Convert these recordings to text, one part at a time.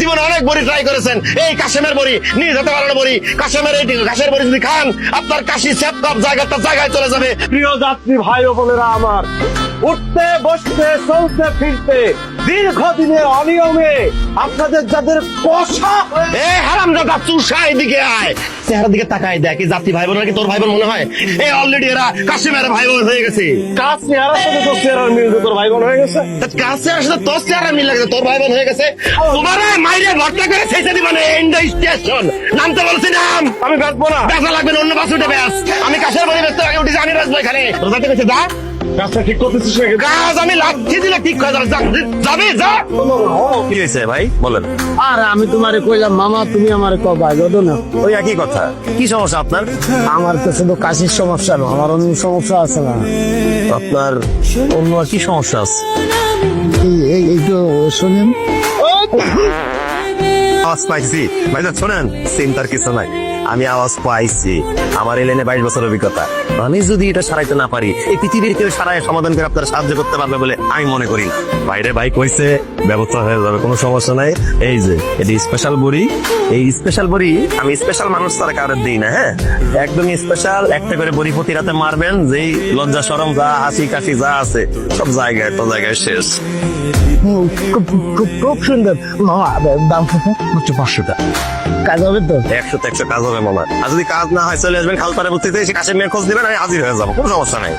জীবনে অনেক বড়ি ট্রাই করেছেন। এই কাশেমের বড়ি নিয়ে যেতে পারেন বড়ি। কাশেমের এই ঘাসের বড়ি যদি খান, আপনার কাশি স্যাপ জায়গাটা জায়গায় চলে যাবে। প্রিয় যাত্রী, ভাই বোনেরা আমার। উঠতে বসতে চলতে ফিরতে দীর্ঘদিনে অনিয়মে আপনাদের যাদের কষা এ হারাম দাদা চুষা এদিকে আয়। চেহারার দিকে তাকায় দেখ এই জাতি ভাই বোন নাকি তোর ভাই বোন মনে হয়? এই অলরেডি এরা কাশিমের ভাই বোন হয়ে গেছে। চেহারার সাথে তো চেহারার মিল তোর ভাই বোন হয়ে গেছে? কাছে আসলে তোর চেহারা মিল লাগে তোর ভাই বোন হয়ে গেছে। তোমার মাইরে ভর্তা করে শেষে দিবা না ইন্ডো স্টেশন নামতে বলছি নাম আমি বাঁচবো না। লাগবে অন্য বাস উঠে ব্যাস আমি কাশের বাড়ি ব্যস্ত আগে উঠেছি আমি বাসবো এখানে। তোর কাজটা ঠিক করতেছিস নাকি? আমি লাঠি দিলে ঠিক হয়ে যাবে। যাবে যা। কি হয়েছে ভাই? বলেন। আর আমি তোমারে কইলাম মামা তুমি আমারে কও ভাই গদ না। ওই একই কথা। কি সমস্যা আপনার? আমার তো শুধু কাশির সমস্যা না আমার অন্য সমস্যা আছে না। আপনার অন্য আর কি সমস্যা আছে? এই- এই একটু শুনেন। আওয়াজ পাইছি। ভাইজান শোনেন চিন্তার কিছু নাই। আমি আওয়াজ পাইছি। আমার এলেনে বাইশ বছর অভিজ্ঞতা। আমি যদি এটা সারাইতে না পারি এই পৃথিবীর কেউ সারাই সমাধান করে আপনারা সাহায্য করতে পারবে বলে আমি মনে করি না। বাইরে ভাই কইছে ব্যবস্থা হয়ে যাবে কোনো সমস্যা নাই। এই যে এটি স্পেশাল বড়ি। এই স্পেশাল বড়ি আমি স্পেশাল মানুষ তারা কারোর দিই না হ্যাঁ? একদমই স্পেশাল একটা করে বড়ি প্রতি রাতে মারবেন যেই লজ্জা সরম যা হাসি কাশি যা আছে সব জায়গায় তো জায়গায় শেষ। খুব সুন্দর। মামা দাম কত? পাঁচশো টাকা। কাজ হবে তো? একশো একশো কাজ হবে। মামা আর যদি কাজ না হয় চলে আসবেন খালপাড়ে বুঝতে এসে কাশের মেয়ের খোঁজ দিবেন আমি হাজির হয়ে যাব কোনো সমস্যা নাই।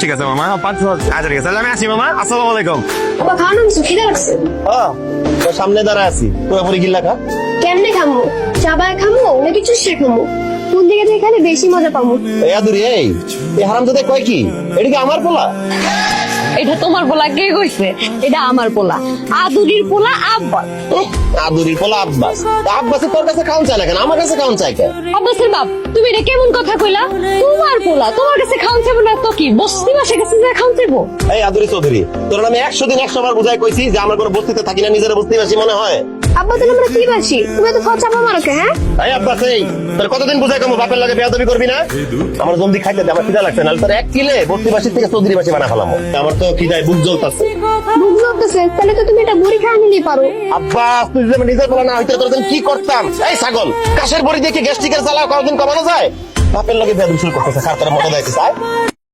ঠিক আছে মামা পাঁচ আচ্ছা ঠিক আছে আমি আসি মামা। আসসালামু আলাইকুম। বাবা খাওয়ানো কিছু খিদে লাগছে? তোর সামনে দাঁড়া আছি। তোর পরে গিল্লা খা। কেমনে খামো? চাবায় খামো নাকি চুষে খামো? কোন দিকে থেকে খালে বেশি মজা পাবো এই আদুরি এই হারাম দাদা কয় কি? এটা কি আমার পোলা? এটা তোমার পোলা কে কইছে? এটা আমার পোলা। আদুরির পোলা আব্বাস। আদুরির পোলা আব্বাস। আব্বাসের আব্বাসে তোর কাছে খাওন চায় না কেন? আমার কাছে খাওন চায় কেন? আব্বাসের বাপ তুমি এটা কেমন কথা কইলা? তোমার পোলা তোমার কাছে খাওন চাইব না তো কি? বস্তি মাসে কাছে যা খাওন চাইব? এই আদুরি চৌধুরী তোর আমি একশো দিন একশো বার বুঝাই কইছি যে আমার কোনো বস্তিতে থাকি না নিজের বস্তি বাসি মনে হয়? আব্বা তাহলে আমরা কি বাসি তুমি তো খাওয়া চাপা মারো হ্যাঁ? এই আব্বাস এই তোর কতদিন বুঝাই কমো বাপের লাগে বেয়াদবি করবি না? আমার জলদি খাইতে দে আমার খিদা লাগছে না তোর এক কিলে বস্তি বাসির থেকে চৌধুরী বাসি বানা ফেলামো আমার তো খিদায় বুক জ্বলতাছে। বুঝ লাগতেছে তাহলে তো তুমি এটা বুড়ি নিলেই পারো। আব্বাস তুই যদি নিজের বলা না হইতে তোর কি করতাম? এই ছাগল কাশের বড়ি দিয়ে কি গ্যাস্ট্রিকের জ্বালা কতদিন কমানো যায়? বাপের লগে বেয়াদবি শুরু করতেছে